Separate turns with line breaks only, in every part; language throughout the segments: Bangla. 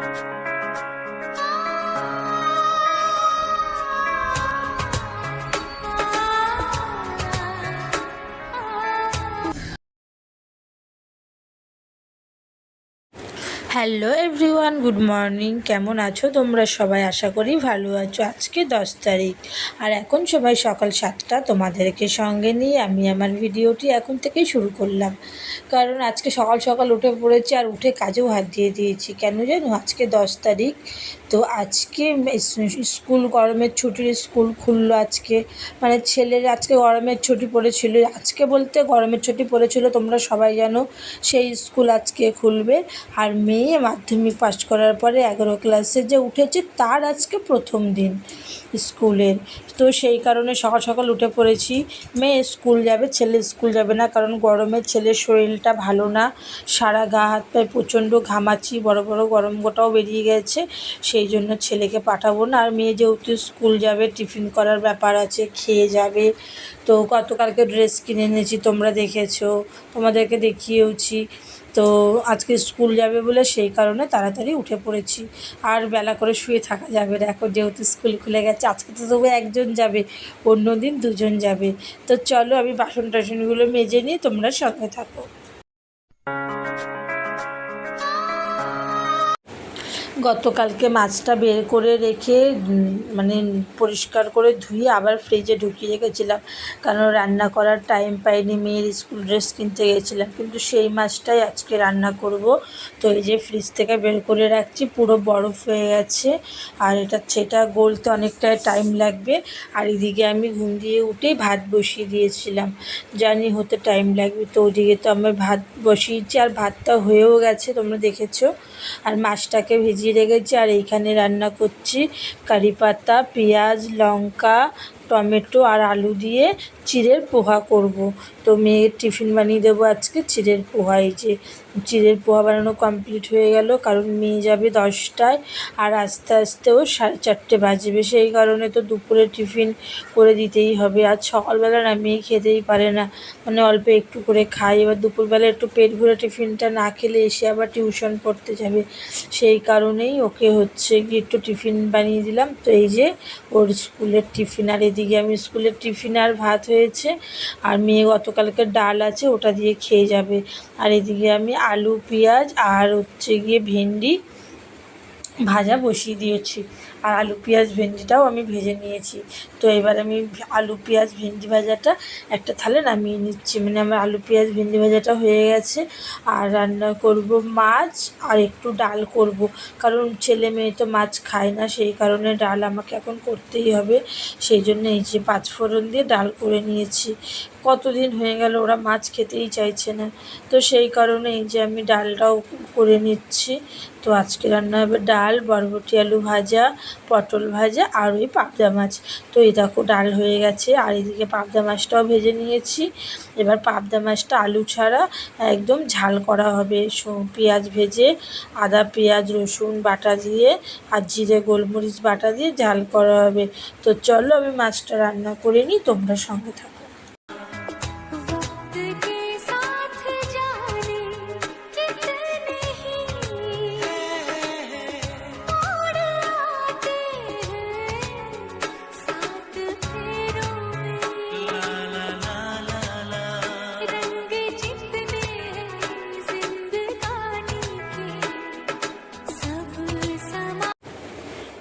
Thank you. Hello everyone, good morning. কেমন আছো তোমরা সবাই? আশা করি ভালো আছো। আজকে দশ তারিখ। আর এখন সবাই সকাল সাতটা তোমাদেরকে সঙ্গে নিয়ে আমি আমার ভিডিওটি এখন থেকেই শুরু করলাম। কারণ আজকে সকাল সকাল উঠে পড়েছি আর উঠে কাজেও হাত দিয়ে দিয়েছি। কেন জানো? আজকে দশ তারিখ। তো আজকে স্কুল গরমের ছুটির স্কুল খুললো আজকে। মানে ছেলের আজকে গরমের ছুটি পড়েছিল। আজকে বলতে গরমের ছুটি পড়েছিল, তোমরা সবাই জানো। সেই স্কুল আজকে খুলবে। আর মেয়ে মাধ্যমিক পাস করার পরে এগারো ক্লাসে যে উঠেছে তার আজকে প্রথম দিন স্কুলের। তো সেই কারণে সকাল সকাল উঠে পড়েছি। মেয়ে স্কুল যাবে, ছেলে স্কুল যাবে না কারণ গরমে ছেলের শরীরটা ভালো না। সারা গা হাত পায়ে প্রচণ্ড ঘামাচি, বড় বড় গরম গোটাও বেরিয়ে গেছে। সেই জন্য ছেলেকে পাঠাবো না। আর মেয়ে যেহেতু স্কুল যাবে, টিফিন করার ব্যাপার আছে, খেয়ে যাবে। তো গতকালকে ড্রেস কিনে এনেছি, তোমরা দেখেছ। তোমাদেরকে দেখিয়েওছি। তো আজকে স্কুল যাবে বলে সেই কারণে তাড়াতাড়ি উঠে পড়েছি। আর বেলা করে শুয়ে থাকা যাবে না, এখন যেহেতু স্কুল খুলে গেছে, আজকে তো তবু একজন যাবে অন্য দিন দুজন যাবে। তো চলো আমি বাসন টাসনগুলো মেজে নিয়ে তোমরা সঙ্গে থাকো। গতকালকে মাছটা বের করে রেখে মানে পরিষ্কার করে ধুয়ে আবার ফ্রিজে ঢুকিয়ে রেখেছিলাম। কারণ রান্না করার টাইম পাইনি, মেয়ের স্কুল ড্রেস কিনতে গেছিলাম। কিন্তু সেই মাছটাই আজকে রান্না করব। তো এই যে ফ্রিজ থেকে বের করে রাখছি, পুরো বরফ হয়ে গেছে। আর এটা, সেটা গলতে অনেকটাই টাইম লাগবে। আর এদিকে আমি ঘুম দিয়ে উঠেই ভাত বসিয়ে দিয়েছিলাম। জানি হতে টাইম লাগবে, তো ওদিকে তো আমার ভাত বসিয়েছি। আর ভাতটা হয়েও গেছে, তোমরা দেখেছ। আর মাছটাকে ভেজিয়ে ভিজিয়ে রেখেছি আর এইখানে রান্না করছি কারি পাতা, পেঁয়াজ, লঙ্কা, টমেটো আর আলু দিয়ে চিড়ের পোহা করব। তো মেয়ের টিফিন বানিয়ে দেবো আজকে, চিড়ের পোহা এই যে চিড়ের পোহা বানানো কমপ্লিট হয়ে গেল। কারণ মেয়ে যাবে দশটায় আর আস্তে আস্তেও সাড়ে চারটে বাজবে। সেই কারণে তো দুপুরে টিফিন করে দিতেই হবে। আর সকালবেলা না মেয়ে খেতেই পারে না। মানে অল্প একটু করে খাই এবার দুপুরবেলা একটু পেট ভরে টিফিনটা না খেলে এসে আবার টিউশন পড়তে যাবে। সেই কারণেই ওকে হচ্ছে গিয়ে একটু টিফিন বানিয়ে দিলাম। তো এই যে ওর স্কুলের টিফিন। আর এদিকে আমি স্কুলের টিফিন আর ভাত হয়েছে। আর মেয়ে গতকালকে ডাল আছে, ওটা দিয়ে খেয়ে যাবে। আর এদিকে আমি আলু পেঁয়াজ আর হচ্ছে গিয়ে ভেন্ডি ভাজা বসিয়ে দিয়েছি। আর আলু পেঁয়াজ ভেন্ডিটাও আমি ভেজে নিয়েছি। তো এবার আমি আলু পেঁয়াজ ভেন্ডি ভাজাটা একটা থালে নামিয়ে নিচ্ছি। মানে আমার আলু পেঁয়াজ ভেন্ডি ভাজাটা হয়ে গেছে। আর রান্না করব মাছ আর একটু ডাল করব। কারণ ছেলে মেয়ে তো মাছ খায় না, সেই কারণে ডাল আমাকে এখন করতেই হবে। সেই জন্য এই যে পাঁচফোড়ন দিয়ে ডাল করে নিয়েছি। কতদিন হয়ে গেল ওরা মাছ খেতেই চাইছে না। তো সেই কারণে এই যে আমি ডালটাও করে নিচ্ছি। তো আজকে রান্না হবে ডাল, বরবটি, আলু ভাজা, পটল ভাজা আর ওই পাবদা মাছ। তো এই দেখো ডাল হয়ে গেছে আর এদিকে পাবদা মাছটাও ভেজে নিয়েছি। এবার পাবদা মাছটা আলু ছাড়া একদম ঝাল করা হবে। পেঁয়াজ ভেজে, আদা, পেঁয়াজ, রসুন বাটা দিয়ে আর জিরে, গোলমরিচ বাটা দিয়ে ঝাল করা হবে। তো চলো আমি মাছটা রান্না করে নিই, তোমরা সঙ্গে থাকো।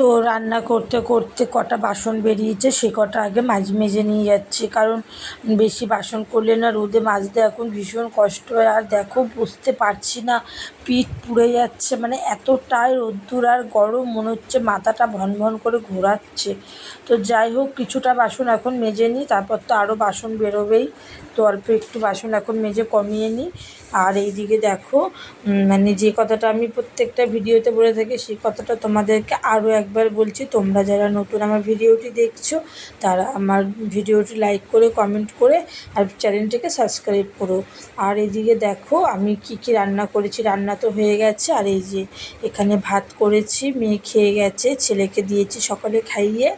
তো রান্না করতে করতে কটা বাসন বেরিয়েছে, সে কটা আগে মাঝ মেজে নিয়ে যাচ্ছি। কারণ বেশি বাসন করলে না রোদে মাজতে এখন ভীষণ কষ্ট হয়। আর দেখো, বুঝতে পারছি না, পিঠ পুড়ে যাচ্ছে। মানে এতটাই রোদ্দুর আর গরম, মনে হচ্ছে মাথাটা ভন ভন করে ঘোরাচ্ছে। তো যাই হোক, কিছুটা বাসন এখন মেজে নিই, তারপর তো আরও বাসন বেরোবেই। তো অল্প একটু বাসন এখন মেজে কমিয়ে নিই। আর এইদিকে দেখো মানে যে কথাটা আমি প্রত্যেকটা ভিডিওতে বলে থাকি, সেই কথাটা তোমাদেরকে আরও একবার বলছি, তোমরা যারা নতুন আমার ভিডিওটি দেখছ, তারা আমার ভিডিওটি লাইক করে কমেন্ট করে, আর চ্যানেলটিকে সাবস্ক্রাইব করো। আর এদিকে দেখো, আমি কি কি রান্না করেছি, রান্না তো হয়ে গেছে। আর এই যে এখানে ভাত করেছি, মেয়ে খেয়ে গেছে, ছেলেকে দিয়েছি সকালে খাইয়ে।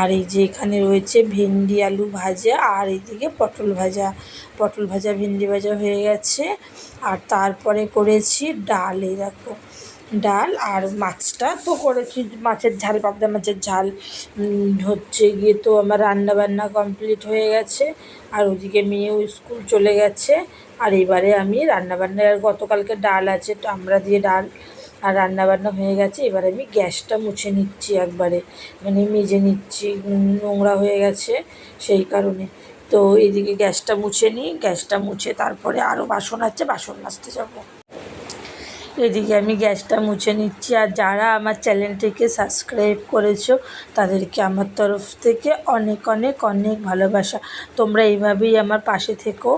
আর এই যে এখানে রয়েছে ভেন্ডি, আলু ভাজা, আর এদিকে পটল ভাজা। পটল ভাজা, ভেন্ডি ভাজা হয়ে গেছে। আর তারপরে করেছি ডাল দেখো। ডাল আর মাছটা তো করেছি। মাছের ঝাল, পাবদা মাছের ঝাল। হচ্ছে গিয়ে তো আমার রান্না বান্না কমপ্লিট হয়ে গেছে। আর ওদিকে মেয়েও স্কুল চলে গেছে। আর এবারে আমি রান্না বান্না আর গতকালকে ডাল আছে আমরা দিয়ে ডাল আর রান্না বান্না হয়ে গেছে। এবার আমি গ্যাসটা মুছে নিচ্ছি একবারে। মানে মেজে নিচ্ছি নোংরা হয়ে গেছে সেই কারণে। তো এদিকে গ্যাসটা মুছে নিই, গ্যাসটা মুছে তারপরে আরও বাসন আছে, বাসন মাজতে যাব। এদিকে আমি গ্যাসটা মুছে নিচ্ছি। আর যারা আমার চ্যানেলটিকে সাবস্ক্রাইব করেছ, তাদেরকে আমার তরফ থেকে অনেক অনেক অনেক ভালোবাসা। তোমরা এইভাবেই আমার পাশে থেকো।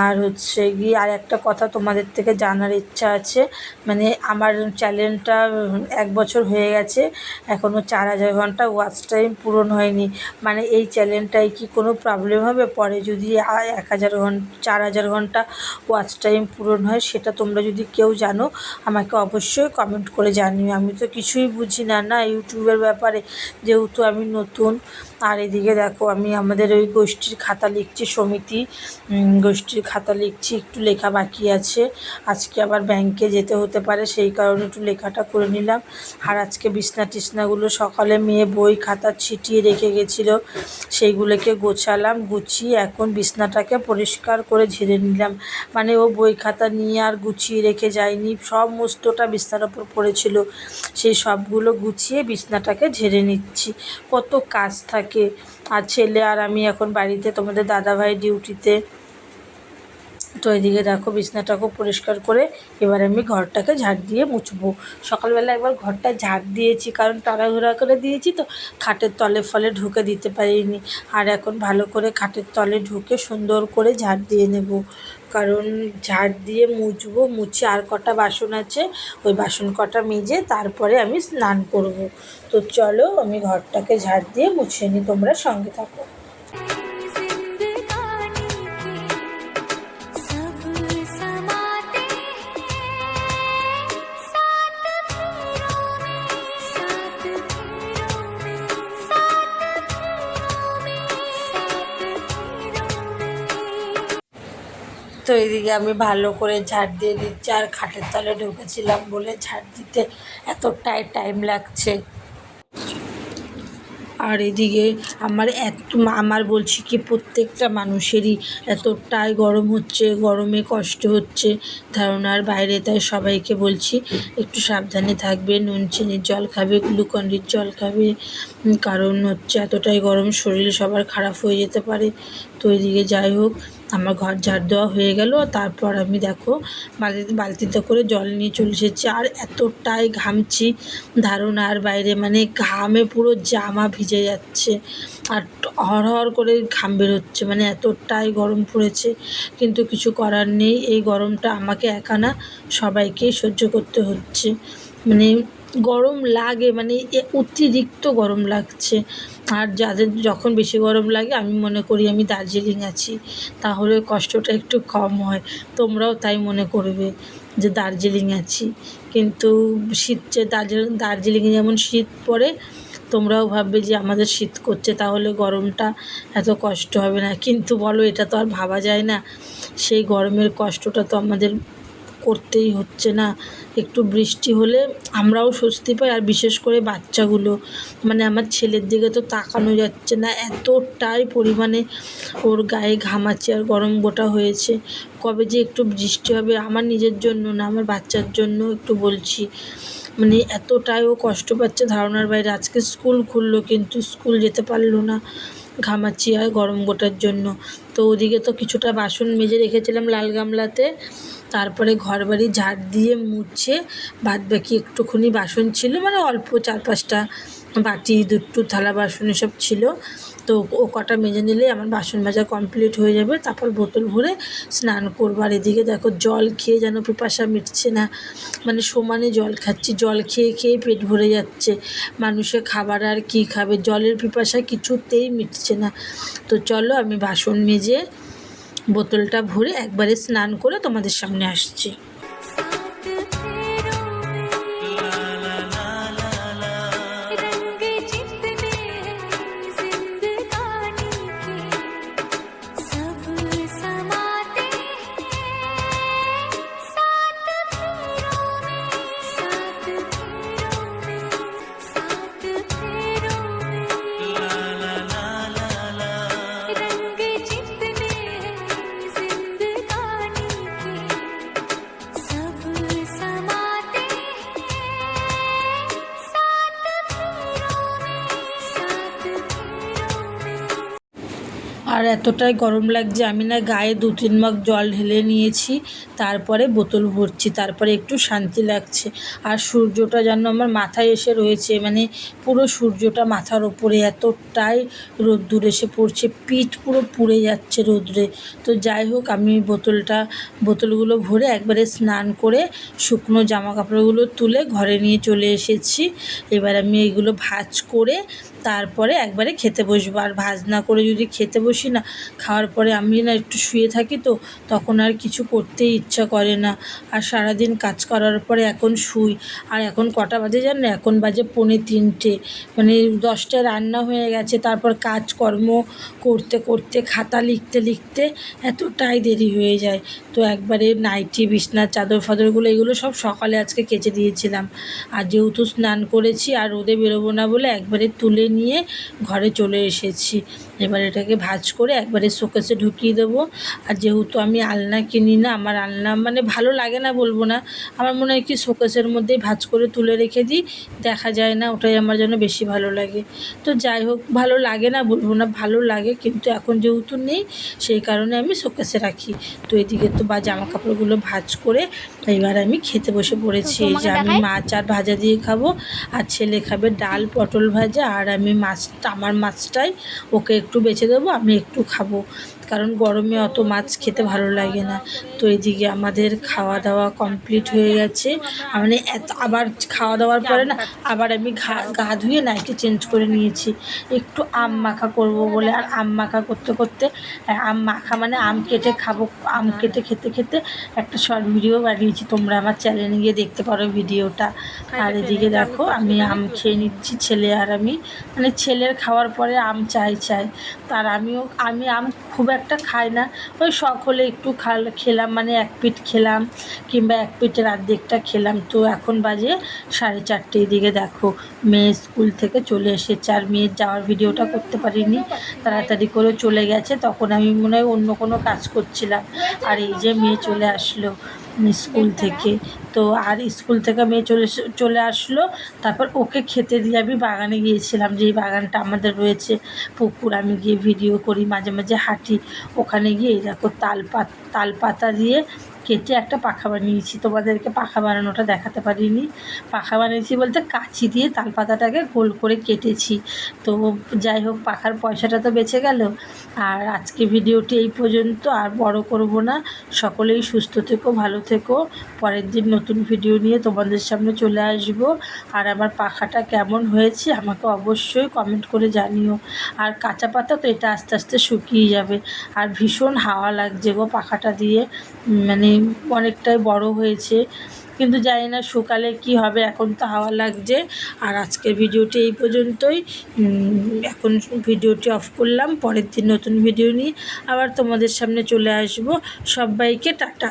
আর হচ্ছে গিয়ে আর একটা কথা তোমাদের থেকে জানার ইচ্ছা আছে। মানে আমার চ্যানেলটা এক বছর হয়ে গেছে এখনও চার হাজার ঘণ্টা ওয়াচ টাইম পূরণ হয়নি। মানে এই চ্যানেলটায় কি কোনো প্রবলেম হবে? পরে যদি এক হাজার ঘণ্টা চার হাজার ঘণ্টা ওয়াচ টাইম পূরণ হয়, সেটা তোমরা যদি কেউ জানো আমাকে অবশ্যই কমেন্ট করে জানিও। আমি তো কিছুই বুঝি না না ইউটিউবের ব্যাপারে। যেহেতু আমি নতুন, আর এদিকে দেখো আমি আমাদের ওই গোষ্ঠীর খাতা লিখছি, সমিতি গোষ্ঠীর খাতা লিখছি, একটু লেখা বাকি আছে। আজকে আবার ব্যাংকে যেতে হতে পারে, সেই কারণে একটু লেখাটা করে নিলাম। আর আজকে বিছনা টিছনাগুলো সকালে মেয়ে বই খাতা ছিটিয়ে রেখে গেছিল, সেইগুলোকে গোছালাম, গুছিয়ে এখন বিছনাটাকে পরিষ্কার করে ঝেড়ে নিলাম। মানে ও বই খাতা নিয়ে আর গুছিয়ে রেখে যায়নি সমস্তটা বিছনার ওপর পড়েছিল। সেই সবগুলো গুছিয়ে বিছনাটাকে ঝেড়ে নিচ্ছি। কত কাজ থাকে। আর ছেলে আর আমি এখন বাড়িতে, তোমাদের দাদাভাই ডিউটিতে। তো এদিকে দেখো বিছনাটাকেও পরিষ্কার করে এবার আমি ঘরটাকে ঝাড় দিয়ে মুছবো। সকালবেলা একবার ঘরটা ঝাড় দিয়েছি, কারণ তাড়াহুড়া করে দিয়েছি তো খাটের তলে ফলে ঢুকে দিতে পারিনি। আর এখন ভালো করে খাটের তলে ঢুকে সুন্দর করে ঝাড় দিয়ে নেব। কারণ ঝাড় দিয়ে মুছবো, মুছে আর কটা বাসন আছে, ওই বাসন কটা মেজে তারপরে আমি স্নান করব। তো চলো আমি ঘরটাকে ঝাড় দিয়ে মুছে নিই, তোমরা সঙ্গে থাকো। তো এদিকে আমি ভালো করে ঝাড় দিয়ে দিচ্ছি আর খাটের তলে ঢুকেছিলাম বলে ঝাড় দিতে এতটাই টাইম লাগছে। আর এদিকে আমার এত আমার বলছি কি প্রত্যেকটা মানুষেরই এতটাই গরম হচ্ছে, গরমে কষ্ট হচ্ছে। ধারণার বাইরে তাই সবাইকে বলছি, একটু সাবধানে থাকবে, নুন, চিনির জল খাবে, গ্লুকন্ডির জল খাবে। কারণ হচ্ছে এতটাই গরম শরীর সবার খারাপ হয়ে যেতে পারে। তো এদিকে যাই হোক, আমার ঘর ঝাড় দেওয়া হয়ে গেল। তারপর আমি দেখো বালতিতে বালতিতে করে জল নিয়ে চলে এসেছি। আর এতটাই ঘামছি, ধারণার বাইরে মানে ঘামে পুরো জামা ভিজে যাচ্ছে। আর হরহর করে ঘাম বেরোচ্ছে মানে এতটাই গরম পড়েছে। কিন্তু কিছু করার নেই, এই গরমটা আমাকে একা না, সবাইকেই সহ্য করতে হচ্ছে। মানে গরম লাগে মানে অতিরিক্ত গরম লাগছে। আর যাদের যখন বেশি গরম লাগে, আমি মনে করি আমি দার্জিলিং আছি, তাহলে কষ্টটা একটু কম হয়। তোমরাও তাই মনে করবে যে দার্জিলিং আছি। কিন্তু শীত যে দার্জিলিং দার্জিলিংয়ে যেমন শীত পড়ে, তোমরাও ভাববে যে আমাদের শীত করছে, তাহলে গরমটা এত কষ্ট হবে না। কিন্তু বলো, এটা তো আর ভাবা যায় না। সেই গরমের কষ্টটা তো আমাদের করতেই হচ্ছে না। একটু বৃষ্টি হলে আমরাও স্বস্তি পাই, আর বিশেষ করে বাচ্চাগুলো। মানে আমার ছেলের দিকে তো তাকানো যাচ্ছে না, এতটাই পরিমাণে ওর গায়ে ঘামাচ্ছে আর গরম গোটা হয়েছে। কবে যে একটু বৃষ্টি হবে আমার নিজের জন্য না, আমার বাচ্চার জন্য একটু বলছি। মানে এতটাই ও কষ্ট পাচ্ছে ধারণার বাইরে। আজকে স্কুল খুললো কিন্তু স্কুল যেতে পারল না। ঘামাচ্ছি হয় গরম গোটার জন্য। তো ওদিকে তো কিছুটা বাসন মেজে রেখেছিলাম লাল গামলাতে। তারপরে ঘর বাড়ি ঝাড় দিয়ে মুছে বাদ বাকি একটুখানি বাসন ছিল মানে অল্প চার পাঁচটা বাটি দুটো থালা বাসন এসব ছিল। তো ও কটা মেজে নিলে আমার বাসন মাজা কমপ্লিট হয়ে যাবে, তারপর বোতল ভরে স্নান করব। আর এদিকে দেখো জল খেয়ে যেন পিপাসা মিটছে না মানে সমানে জল খাচ্ছি, জল খেয়ে খেয়ে পেট ভরে যাচ্ছে। মানুষের খাবার আর কী খাবে? জলের পিপাসা কিছুতেই মিটছে না। তো চলো আমি বাসন মেজে বোতলটা ভরে একবারে স্নান করে তোমাদের সামনে আসছি। আর এতটাই গরম লাগছে, আমি না গায়ে দু তিন মগ জল ঢেলে নিয়েছি, তারপরে বোতল ভরছি, তারপরে একটু শান্তি লাগছে। আর সূর্যটা যেন আমার মাথায় এসে রয়েছে মানে পুরো সূর্যটা মাথার ওপরে এতটাই রোদ্দুর এসে পড়ছে, পিঠ পুরো পুড়ে যাচ্ছে রোদ্রে। তো যাই হোক, আমি বোতলটা, বোতলগুলো ভরে একবারে স্নান করে শুকনো জামা কাপড়গুলো তুলে ঘরে নিয়ে চলে এসেছি। এবার আমি এগুলো ভাজ করে তারপরে একবারে খেতে বসবো। আর ভাজ না করে যদি খেতে বসি না, খাওয়ার পরে আমি না একটু শুয়ে থাকি তো, তখন আর কিছু করতেই ইচ্ছা করে না। আর সারাদিন কাজ করার পরে এখন শুই। আর এখন কটা বাজে জানো এখন বাজে পৌনে তিনটে। মানে দশটায় রান্না হয়ে গেছে, তারপর কাজকর্ম করতে করতে, খাতা লিখতে লিখতে এতটাই দেরি হয়ে যায়। তো একবারে নাইটি বিছনার চাদর ফাদরগুলো এগুলো সব সকালে আজকে কেচে দিয়েছিলাম। আর যেহেতু স্নান করেছি, আর রোদে বেরোবো না বলে একবারে তুলে নিয়ে ঘরে চলে এসেছি। এবার এটাকে ভাজ করে একবারে শোকেসে ঢুকিয়ে দেবো। আর যেহেতু আমি আলনা কিনি না আমার আলনা মানে ভালো লাগে না বলব না। আমার মনে হয় কি শোকেসের মধ্যেই ভাজ করে তুলে রেখে দিই দেখা যায় না ওটাই আমার জন্য বেশি ভালো লাগে। তো যাই হোক ভালো লাগে না বলব না ভালো লাগে কিন্তু এখন যেহেতু নেই সেই কারণে আমি শোকেসে রাখি। তো এদিকে তো বা জামা কাপড়গুলো ভাজ করে এবার আমি খেতে বসে পড়েছি। যে আমি মাছ আর ভাজা দিয়ে খাব আর ছেলে খাবে ডাল পটল ভাজা আর আমি মাছটা আমার মাছটাই ওকে একটু বেছে দেবো আমি একটু খাব। কারণ গরমে অত মাছ খেতে ভালো লাগে না। তো এদিকে আমাদের খাওয়া দাওয়া কমপ্লিট হয়ে গেছে। মানে এত আবার খাওয়া দাওয়ার পরে না আবার আমি ঘা, গা ধুয়ে নাইটি চেঞ্জ করে নিয়েছি। একটু আম মাখা করব বলে আর আম মাখা করতে করতে আম মাখা মানে আম কেটে খাব, আম কেটে খেতে খেতে একটা শর্ট ভিডিও বানিয়েছি। তোমরা আমার চ্যানেলে গিয়ে দেখতে পারো ভিডিওটা। আর এদিকে দেখো আমি আম খেয়ে নিচ্ছি ছেলে আর আমি। মানে ছেলের খাওয়ার পরে আম চাই চাই। তার আমিও, আমি আম খুব একটা খাই না। ওই শখ হলে একটু খাল, খেলাম মানে এক পিঠ খেলাম, কিংবা এক পিঠের অর্ধেকটা খেলাম। তো এখন বাজে সাড়ে চারটের দিকে দেখো মেয়ে স্কুল থেকে চলে এসে চার মেয়ের যাওয়ার ভিডিওটা করতে পারিনি, তাড়াতাড়ি করে চলে গেছে। তখন আমি মনে হয় অন্য কোনো কাজ করছিলাম। আর এই যে মেয়ে চলে আসলো স্কুল থেকে। তো আর স্কুল থেকে মেয়ে চলে চলে আসলো। তারপর ওকে খেতে দিয়ে আমি বাগানে গিয়েছিলাম। যে এই বাগানটা আমাদের রয়েছে পুকুর আমি গিয়ে ভিডিও করি মাঝে মাঝে হাঁটি। ওখানে গিয়ে দেখো তাল পাত তাল পাতা দিয়ে কেটে একটা পাখা বানিয়েছি। তোমাদেরকে পাখা বানানোটা দেখাতে পারিনি। পাখা বানিয়েছি বলতে কাঁচি দিয়ে তাল পাতাটাকে গোল করে কেটেছি। তো যাই হোক, পাখার পয়সাটা তো বেঁচে গেল। আর আজকে ভিডিওটি এই পর্যন্ত। আর বড় করব না। সকলেই সুস্থ থেকো, ভালো থেকো। পরের দিন নতুন ভিডিও নিয়ে তোমাদের সামনে চলে আসব। আর আমার পাখাটা কেমন হয়েছে আমাকে অবশ্যই কমেন্ট করে জানিও। আর কাঁচা পাতা তো এটা আস্তে আস্তে শুকিয়ে যাবে। আর ভীষণ হাওয়া লাগছে গো পাখাটা দিয়ে। মানে অনেকটাই বড় হয়েছে। কিন্তু জানি না সকালে কি হবে, এখন তো হাওয়া লাগছে। আর আজকের ভিডিওটি এই পর্যন্তই। এখন ভিডিওটি অফ করলাম, পরের দিন নতুন ভিডিও নিয়ে আবার তোমাদের সামনে চলে আসব। সবাইকে টাটা।